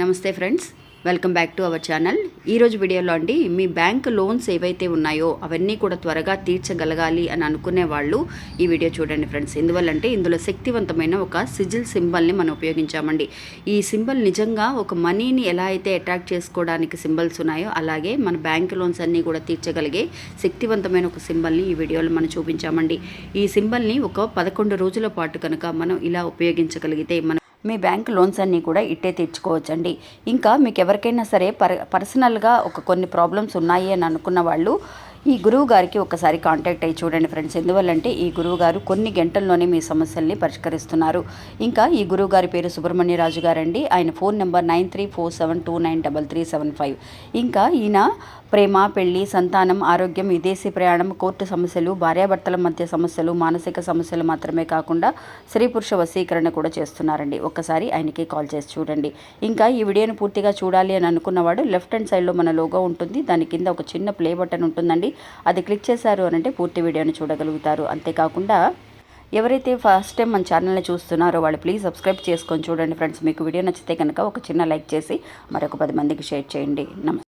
నమస్తే friends welcome back to our channel. ఈరోజు వీడియోలో అండి మీ బ్యాంక్ లోన్స్ ఏవైతే ఉన్నాయో అవన్నీ కూడా త్వరగా తీర్చగలగాలి అని అనుకునే వాళ్ళు ఈ వీడియో చూడండి ఫ్రెండ్స్. ఎందువల్లంటే ఇందులో శక్తివంతమైన ఒక సిజిల్ సింబల్ని మనం ఉపయోగించామండి. ఈ సింబల్ నిజంగా ఒక మనీని ఎలా అయితే అట్రాక్ట్ చేసుకోవడానికి సింబల్స్ ఉన్నాయో అలాగే మన బ్యాంక్ లోన్స్ అన్నీ కూడా తీర్చగలిగే శక్తివంతమైన ఒక సింబల్ని ఈ వీడియోలో మనం చూపించామండి. ఈ సింబల్ని ఒక పదకొండు రోజుల పాటు కనుక మనం ఇలా ఉపయోగించగలిగితే మన మీ బ్యాంక్ లోన్స్ అన్నీ కూడా ఇట్టే తీర్చుకోవచ్చండి. ఇంకా మీకు ఎవరికైనా సరే పర్ పర్సనల్గా ఒక కొన్ని ప్రాబ్లమ్స్ ఉన్నాయి అని అనుకున్న వాళ్ళు ఈ గురువు గారికి ఒకసారి కాంటాక్ట్ అయ్యి చూడండి ఫ్రెండ్స్. ఎందువల్లంటే ఈ గురువు గారు కొన్ని గంటల్లోనే మీ సమస్యల్ని పరిష్కరిస్తున్నారు. ఇంకా ఈ గురువు గారి పేరు సుబ్రహ్మణ్యరాజు గారండి. ఆయన phone number nine three four seven two nine double three seven five. ఇంకా ఈయన ప్రేమ పెళ్ళి సంతానం ఆరోగ్యం విదేశీ ప్రయాణం కోర్టు సమస్యలు భార్యాభర్తల మధ్య సమస్యలు మానసిక సమస్యలు మాత్రమే కాకుండా స్త్రీ పురుష వశీకరణ కూడా చేస్తున్నారండి. ఒక్కసారి ఆయనకి కాల్ చేసి చూడండి. ఇంకా ఈ వీడియోని పూర్తిగా చూడాలి అని అనుకున్నవాడు లెఫ్ట్ హ్యాండ్ సైడ్లో మన లోగో ఉంటుంది. దాని కింద ఒక చిన్న ప్లే బటన్ ఉంటుందండి. అది క్లిక్ చేశారు అని అంటే పూర్తి వీడియోని చూడగలుగుతారు. అంతేకాకుండా ఎవరైతే ఫస్ట్ టైం మన ఛానల్ని చూస్తున్నారో వాళ్ళు ప్లీజ్ సబ్స్క్రైబ్ చేసుకొని చూడండి ఫ్రెండ్స్. మీకు వీడియో నచ్చితే కనుక ఒక చిన్న లైక్ చేసి మరొక పది మందికి షేర్ చేయండి. నమస్తే